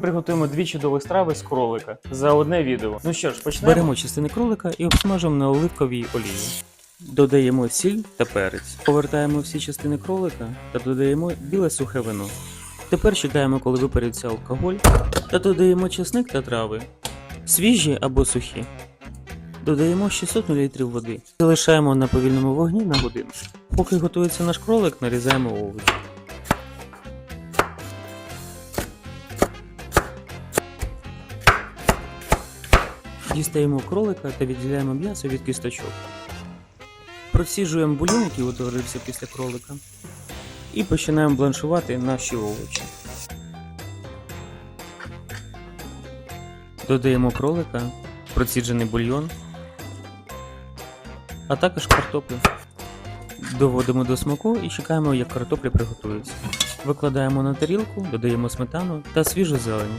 Приготуємо дві чудові страви з кролика за одне відео. Ну що ж, почнемо. Беремо частини кролика і обсмажимо на оливковій олії. Додаємо сіль та перець. Повертаємо всі частини кролика та додаємо біле сухе вино. Тепер чекаємо, коли випариться алкоголь, та додаємо чесник та трави, свіжі або сухі. Додаємо 600 мл води. Залишаємо на повільному вогні на годину. Поки готується наш кролик, нарізаємо овочі. Дістаємо кролика та відділяємо м'ясо від кісточок. Проціжуємо бульйон, який утворився після кролика. І починаємо бланшувати наші овочі. Додаємо кролика, проціджений бульйон, а також картоплю. Доводимо до смаку і чекаємо, як картопля приготується. Викладаємо на тарілку, додаємо сметану та свіжу зелень.